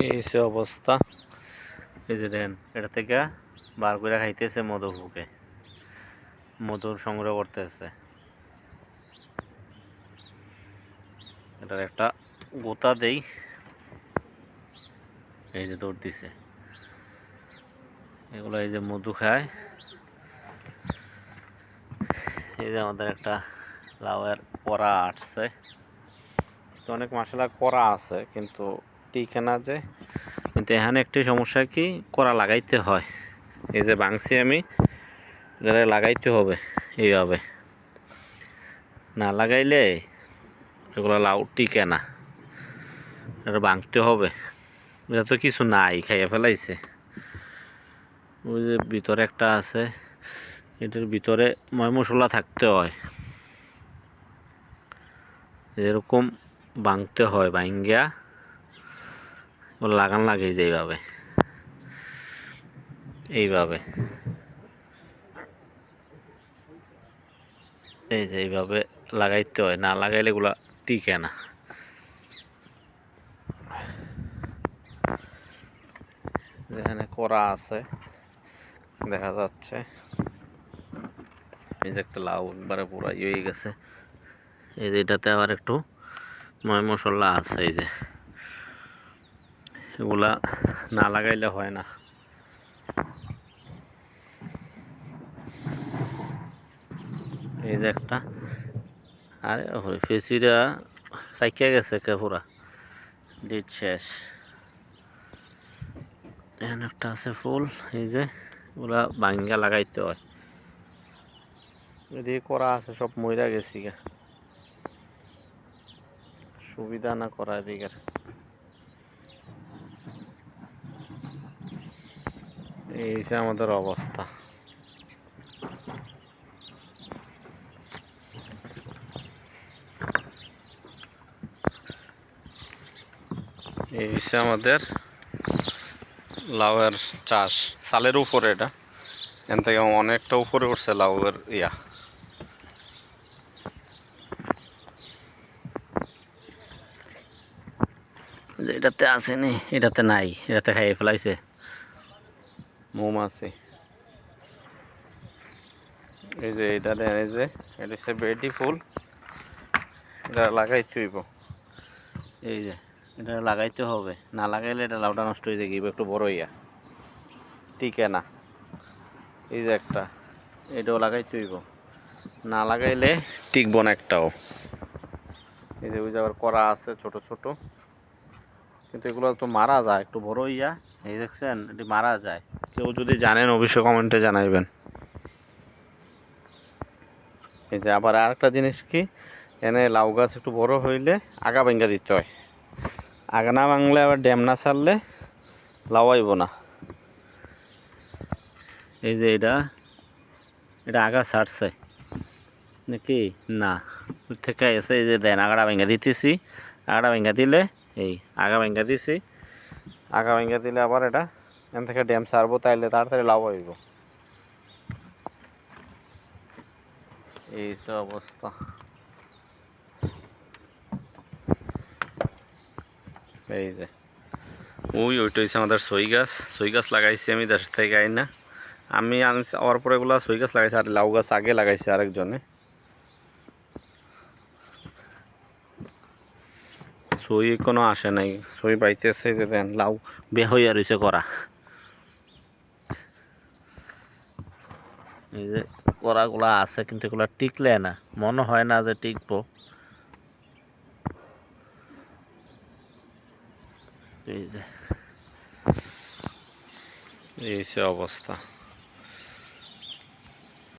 এই অবস্থা। এই যে দেখেন, এটা থেকে বার করে খাইতেছে মধু ফুকে মধুর সংগ্রহ করতেছে। এটার একটা গোতা দেই। এই যে দৌড় দিছে। এগুলো এই যে মধু খায়। এই যে আমাদের একটা লাউয়ের করা আসছে। তো অনেক মশলা করা আছে, কিন্তু টিকে না যে কিন্তু এখানে একটি সমস্যা কি? করা লাগাইতে হয়। এই যে ভাঙছি আমি লাগাইতে হবে এইভাবে। না লাগাইলে এগুলো লাউ টিকে না। এটা ভাঙতে হবে। এটা তো কিছু নাই, খাইয়ে ফেলাইছে। ওই যে ভিতরে একটা আছে, এটার ভিতরে ময় মশলা থাকতে হয়। এরকম ভাঙতে হয়, ভাঙ্গিয়া। লাগান লাগে যে এইভাবে। এইভাবে। এই যে এইভাবে লাগাইতে হয়, না লাগাইলে এগুলা টিকে না। যেখানে করা আছে, দেখা যাচ্ছে। এই যে একটা লাউ একবারে পুরো ইয়ে হয়ে গেছে। এই যে এটাতে আবার একটু ময় মশলা আছে, এই যে। এগুলা না লাগাইলে হয় না। এই যে একটা। আরে ওই ফেসিটা গেছে কে পুরা? শেষ। এখানে একটা আছে ফুল, এই যে ওগুলা ভাঙ্গা লাগাইতে হয়। এদিকে করা আছে, সব মইরা গেছি সুবিধা না করা এদিকের। এই হচ্ছে আমাদের অবস্থা। এই হচ্ছে আমাদের লাউয়ের চাষ সালের উপরে এটা। এখান থেকে অনেকটা উপরে উঠছে লাউয়ের ইয়া। এটাতে আসেনি এটাতে নাই, এটাতে খাইয়ে ফেলাইছে। মৌমাছি। এই যে এটা দেন, এই যে, এটা হচ্ছে বেডি ফুল। এটা লাগাই চুইব এই যে, এটা লাগাইতে হবে। না লাগাইলে এটা লাউটা নষ্ট হয়ে যাবে একটু বড় ইয়া টিকে না। এই যে একটা, এটাও লাগাই হইব। না লাগাইলে টিকব না একটাও। এই যে, ওই যে আবার করা আছে ছোট ছোট। কিন্তু এগুলো তো মারা যায়, একটু বড় ইয়া এই দেখছেন, এটি মারা যায়। কেউ যদি জানেন, অবশ্যই কমেন্টে জানাইবেন। এই যে আবার আরেকটা জিনিস কি? এনে লাউ গাছ একটু বড় হইলে আগা ভেঙ্গা দিতে হয়। আগা না ভাঙলে আবার ড্যাম না ছাড়লে লাউ আইব না। এই যে এটা এটা আগা ছাড়ছে। নাকি? না। থেকে এসে এই যে দেন আগাড়া ভেঙ্গা দিতেছি। আগাড়া ভেঙ্গা দিলে, এই আগা ভেঙ্গা দিছি। আগা ভেঙ্গা দিলে আবার এটা এখান থেকে ড্যাম ছাড়বো, তাইলে তাড়াতাড়ি লাভ হইব। এই সব অবস্থা। এই যে। ওই, ওইটা হচ্ছে আমাদের সই গাছ। সই গাছ লাগাইছি আমি দেশ থেকে আই না আমি আনছি আওয়ার পরে এগুলো সই গাছ লাগাইছি, আর লাউ গাছ আগে লাগাইছে আরেকজনে। সই কোনো আসে নাই। সই পাইতেছে যে দেন, লাউ বে হইয়া রয়েছে করা। এই যে কড়াগুলো আছে, কিন্তু এগুলো টিকলে না। মনে হয় না যে টিকবো। এই যে। এই অবস্থা।